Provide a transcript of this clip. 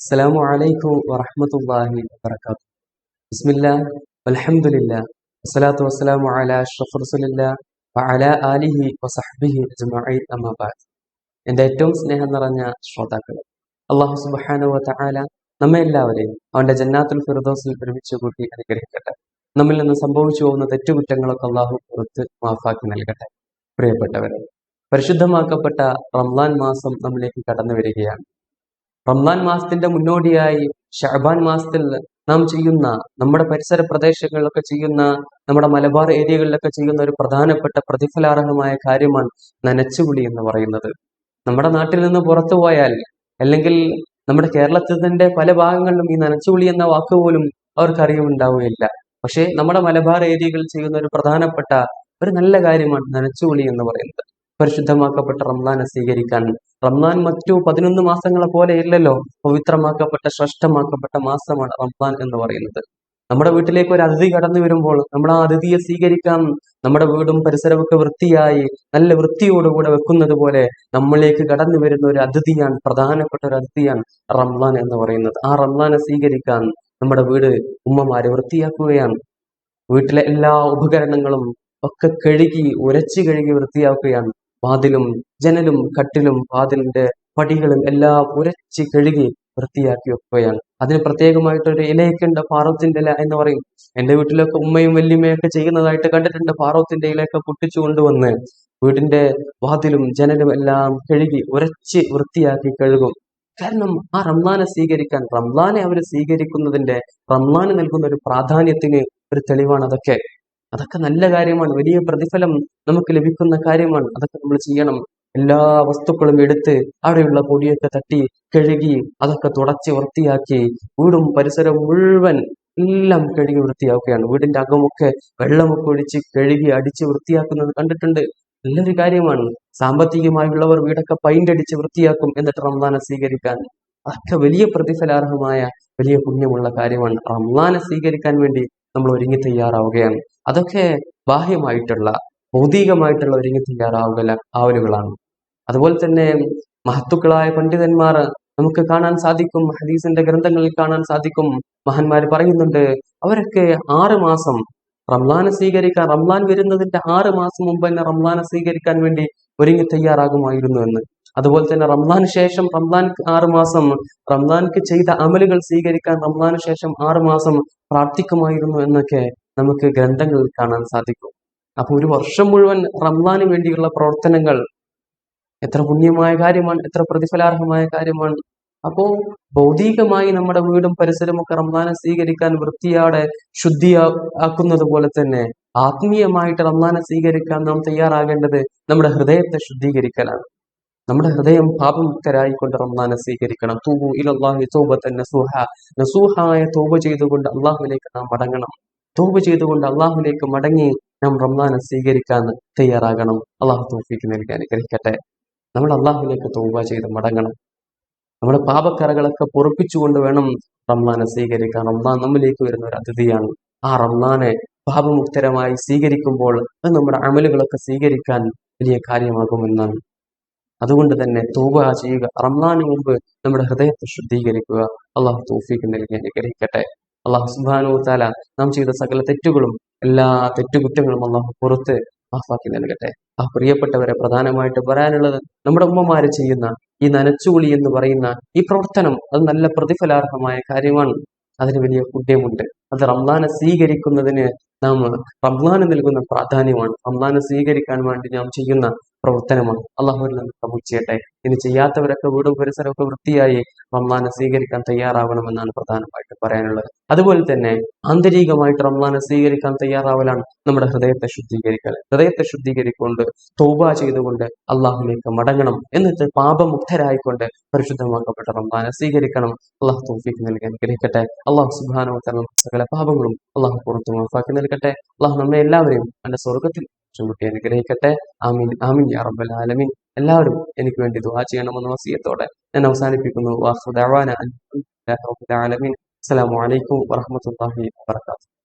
അസ്സലാമു അലൈക്കും വസ്സലാമു ആലിഹി ഏറ്റവും സ്നേഹം നിറഞ്ഞ ശ്രോതാക്കളെ അള്ളാഹു സുബ്ഹാനഹു വതആല നമ്മെ എല്ലാവരെയും അവന്റെ ജന്നാത്തുൽ ഫിർദൗസിൽ ഒരുമിച്ച് കൂട്ടി അനുഗ്രഹിക്കട്ടെ. നമ്മിൽ നിന്ന് സംഭവിച്ചു പോകുന്ന തെറ്റുകുറ്റങ്ങളൊക്കെ അള്ളാഹു പുറത്ത് മാഫാക്കി നൽകട്ടെ. പ്രിയപ്പെട്ടവരെ പരിശുദ്ധമാക്കപ്പെട്ട റംലാൻ മാസം നമ്മിലേക്ക് കടന്നു വരികയാണ് റംലാൻ മാസത്തിന്റെ മുന്നോടിയായി ഷഹബാൻ മാസത്തിൽ നാം ചെയ്യുന്ന നമ്മുടെ പരിസര പ്രദേശങ്ങളിലൊക്കെ ചെയ്യുന്ന നമ്മുടെ മലബാർ ഏരിയകളിലൊക്കെ ചെയ്യുന്ന ഒരു പ്രധാനപ്പെട്ട പ്രതിഫലാർഹമായ കാര്യമാണ് നനച്ചുകുളി എന്ന് പറയുന്നത്. നമ്മുടെ നാട്ടിൽ നിന്ന് പുറത്തു പോയാൽ അല്ലെങ്കിൽ നമ്മുടെ കേരളത്തിന്റെ പല ഭാഗങ്ങളിലും ഈ നനച്ചുകുളി എന്ന വാക്ക് പോലും അവർക്ക് അറിവുണ്ടാവുകയില്ല. പക്ഷേ നമ്മുടെ മലബാർ ഏരിയകളിൽ ചെയ്യുന്ന ഒരു പ്രധാനപ്പെട്ട ഒരു നല്ല കാര്യമാണ് നനച്ചുകുളി എന്ന് പറയുന്നത്. പരിശുദ്ധമാക്കപ്പെട്ട റംലാനെ സ്വീകരിക്കാൻ. റംലാൻ മറ്റു പതിനൊന്ന് മാസങ്ങളെ പോലെ ഇല്ലല്ലോ. പവിത്രമാക്കപ്പെട്ട ശ്രേഷ്ഠമാക്കപ്പെട്ട മാസമാണ് റംലാൻ എന്ന് പറയുന്നത്. നമ്മുടെ വീട്ടിലേക്ക് ഒരു അതിഥി കടന്നു വരുമ്പോൾ നമ്മൾ ആ അതിഥിയെ സ്വീകരിക്കാൻ നമ്മുടെ വീടും പരിസരമൊക്കെ വൃത്തിയായി നല്ല വൃത്തിയോടുകൂടെ വെക്കുന്നത് പോലെ നമ്മളിലേക്ക് കടന്നു വരുന്ന ഒരു അതിഥിയാണ് പ്രധാനപ്പെട്ട ഒരു അതിഥിയാണ് റംലാൻ എന്ന് പറയുന്നത്. ആ റംലാനെ സ്വീകരിക്കാൻ നമ്മുടെ വീട് ഉമ്മമാര് വൃത്തിയാക്കുകയാണ്. വീട്ടിലെ എല്ലാ ഉപകരണങ്ങളും ഒക്കെ കഴുകി ഉരച്ചു കഴുകി വൃത്തിയാക്കുകയാണ്. വാതിലും ജനലും കട്ടിലും വാതിലിന്റെ പടികളും എല്ലാം ഉരച്ച് കഴുകി വൃത്തിയാക്കി വെക്കുകയാണ്. അതിന് പ്രത്യേകമായിട്ടൊരു ഇലയൊക്കെ പാറത്തിന്റെ ഇല എന്ന് പറയും. എന്റെ വീട്ടിലൊക്കെ ഉമ്മയും വല്യമ്മയൊക്കെ ചെയ്യുന്നതായിട്ട് കണ്ടിട്ടുണ്ട്. പാറത്തിന്റെ ഇലയൊക്കെ പൊട്ടിച്ചു കൊണ്ടുവന്ന് വീടിന്റെ വാതിലും ജനലും എല്ലാം കഴുകി ഉരച്ച് വൃത്തിയാക്കി കഴുകും. കാരണം ആ റംലാനെ സ്വീകരിക്കാൻ റംലാനെ അവർ സ്വീകരിക്കുന്നതിന്റെ റംലാന് നൽകുന്ന ഒരു പ്രാധാന്യത്തിന് ഒരു തെളിവാണ് അതൊക്കെ. അതൊക്കെ നല്ല കാര്യമാണ്. വലിയ പ്രതിഫലം നമുക്ക് ലഭിക്കുന്ന കാര്യമാണ്. അതൊക്കെ നമ്മൾ ചെയ്യണം. എല്ലാ വസ്തുക്കളും എടുത്ത് അവിടെയുള്ള പൊടിയൊക്കെ തട്ടി കഴുകി അതൊക്കെ തുടച്ച് വൃത്തിയാക്കി വീടും പരിസരവും മുഴുവൻ എല്ലാം കഴുകി വൃത്തിയാക്കുകയാണ്. വീടിന്റെ അകമൊക്കെ വെള്ളമൊക്കെ ഒഴിച്ച് കഴുകി അടിച്ച് വൃത്തിയാക്കുന്നത് കണ്ടിട്ടുണ്ട്. നല്ലൊരു കാര്യമാണ്. സാമ്പത്തികമായുള്ളവർ വീടൊക്കെ പൈന്റ് അടിച്ച് വൃത്തിയാക്കും എന്നിട്ട് റംസാനെ സ്വീകരിക്കാൻ. അതൊക്കെ വലിയ പ്രതിഫലാർഹമായ വലിയ പുണ്യമുള്ള കാര്യമാണ്. റംസാനെ സ്വീകരിക്കാൻ വേണ്ടി നമ്മൾ ഒരുങ്ങി തയ്യാറാവുകയാണ്. അതൊക്കെ ബാഹ്യമായിട്ടുള്ള ഭൗതികമായിട്ടുള്ള ഒരുങ്ങി തയ്യാറാവുക ആവലുകളാണ്. അതുപോലെ തന്നെ മഹത്തുക്കളായ പണ്ഡിതന്മാർ നമുക്ക് കാണാൻ സാധിക്കും ഹദീസിന്റെ ഗ്രന്ഥങ്ങളിൽ കാണാൻ സാധിക്കും മഹാന്മാർ പറയുന്നുണ്ട് അവരൊക്കെ ആറ് മാസം റംലാനെ സ്വീകരിക്കാൻ റംലാൻ വരുന്നതിന്റെ ആറ് മാസം മുമ്പ് തന്നെ റംലാനെ സ്വീകരിക്കാൻ വേണ്ടി ഒരുങ്ങി തയ്യാറാകുമായിരുന്നു എന്ന്. അതുപോലെ തന്നെ റംലാന് ശേഷം റംലാൻ ആറ് മാസം റംലാൻക്ക് ചെയ്ത അമലുകൾ സ്വീകരിക്കാൻ റംലാന് ശേഷം ആറ് മാസം പ്രാർത്ഥിക്കുമായിരുന്നു എന്നൊക്കെ നമുക്ക് ഗ്രന്ഥങ്ങളിൽ കാണാൻ സാധിക്കും. അപ്പൊ ഒരു വർഷം മുഴുവൻ റംലാന് വേണ്ടിയുള്ള പ്രവർത്തനങ്ങൾ എത്ര പുണ്യമായ കാര്യമാണ് എത്ര പ്രതിഫലാർഹമായ കാര്യമാണ്. അപ്പോ ഭൗതികമായി നമ്മുടെ വീടും പരിസരവും ഒക്കെ റംലാനെ സ്വീകരിക്കാൻ വൃത്തിയോടെ ശുദ്ധിയാക്കുന്നത് പോലെ തന്നെ ആത്മീയമായിട്ട് റംലാനെ സ്വീകരിക്കാൻ നാം തയ്യാറാകേണ്ടത് നമ്മുടെ ഹൃദയത്തെ ശുദ്ധീകരിക്കലാണ്. നമ്മുടെ ഹൃദയം പാപമുക്തരായിക്കൊണ്ട് റംലാനെ സ്വീകരിക്കണം. തൂബു ഇലല്ലാഹി തന്നെ നസൂഹ നസൂഹായ തൗബ ചെയ്തുകൊണ്ട് അള്ളാഹുവിലേക്ക് നാം മടങ്ങണം. തൗബ ചെയ്തുകൊണ്ട് അള്ളാഹുലേക്ക് മടങ്ങി നാം റംദാനെ സ്വീകരിക്കാൻ തയ്യാറാകണം. അള്ളാഹു തോഫിക്ക് നൽകി അനുഗ്രഹിക്കട്ടെ. നമ്മൾ അള്ളാഹുലേക്ക് തൗബ ചെയ്ത് മടങ്ങണം. നമ്മുടെ പാപക്കറകളൊക്കെ പൊറപ്പിച്ചുകൊണ്ട് വേണം റംദാനെ സ്വീകരിക്കാൻ. റംദാൻ നമ്മിലേക്ക് വരുന്ന ഒരു അതിഥിയാണ്. ആ റംദാനെ പാപമുക്തരമായി സ്വീകരിക്കുമ്പോൾ അത് നമ്മുടെ അമലുകളൊക്കെ സ്വീകരിക്കാൻ വലിയ കാര്യമാകുമെന്നാണ്. അതുകൊണ്ട് തന്നെ തൗബ ചെയ്യുക റംദാന് മുമ്പ് നമ്മുടെ ഹൃദയത്തെ ശുദ്ധീകരിക്കുക. അള്ളാഹു തോഫിക്ക് നൽകി അനുഗ്രഹിക്കട്ടെ. അള്ളാഹു സുബാനു താല നാം ചെയ്ത സകല തെറ്റുകളും എല്ലാ തെറ്റുകുറ്റങ്ങളും അള്ളാഹു പുറത്ത് മാഫാക്കി നൽകട്ടെ. ആ പ്രിയപ്പെട്ടവരെ പ്രധാനമായിട്ട് പറയാനുള്ളത് നമ്മുടെ ഉമ്മമാര് ചെയ്യുന്ന ഈ നനച്ചുകുളി എന്ന് പറയുന്ന ഈ പ്രവർത്തനം അത് നല്ല പ്രതിഫലാർഹമായ കാര്യമാണ്. അതിന് വലിയ പുണ്യമുണ്ട് അത് റംദാനെ സ്വീകരിക്കുന്നതിന് നാം റംദാന് നൽകുന്ന പ്രാധാന്യമാണ്. റംദാനെ സ്വീകരിക്കാൻ വേണ്ടി നാം ചെയ്യുന്ന പ്രവർത്തനമാണ്. അള്ളാഹുവിൽ നിന്ന് കബൂൽ ചെയ്യട്ടെ ഇനി ചെയ്യാത്തവരൊക്കെ വീടും പരിസരമൊക്കെ വൃത്തിയായി റംലാനെ സ്വീകരിക്കാൻ തയ്യാറാവണമെന്നാണ് പ്രധാനമായിട്ട് പറയാനുള്ളത്. അതുപോലെ തന്നെ ആന്തരികമായിട്ട് റംലാനെ സ്വീകരിക്കാൻ തയ്യാറാവലാണ് നമ്മുടെ ഹൃദയത്തെ ശുദ്ധീകരിക്കൽ. ഹൃദയത്തെ ശുദ്ധീകരിക്കൊണ്ട് തോബ ചെയ്തുകൊണ്ട് അള്ളാഹുലേക്ക് മടങ്ങണം. എന്നിട്ട് പാപമുക്തരായിക്കൊണ്ട് പരിശുദ്ധമാക്കപ്പെട്ട റംലാനെ സ്വീകരിക്കണം. അള്ളാഹു തോഫിക്ക് നൽകി അനുഗ്രഹിക്കട്ടെ. അള്ളാഹു സുബാനോ തരണം സകല പാപങ്ങളും അള്ളാഹു പുറത്തു മാഫാക്കി നൽകട്ടെ. അള്ളാഹു നമ്മെ എല്ലാവരെയും എന്റെ സ്വർഗത്തിൽ ചുമട്ടി അനുഗ്രഹിക്കട്ടെ. ആമീൻ. ആമീൻ യാ റബ്ബൽ ആലമീൻ. എല്ലാവരും എനിക്ക് വേണ്ടി ദുവാ ചെയ്യണമെന്ന വസീയത്തോടെ ഞാൻ അവസാനിപ്പിക്കുന്നു. വാഹുദാന അലമീൻ അസ്സലാമു അലൈക്കും വറഹ്മത്തുള്ളാഹി വബറകാതുഹു.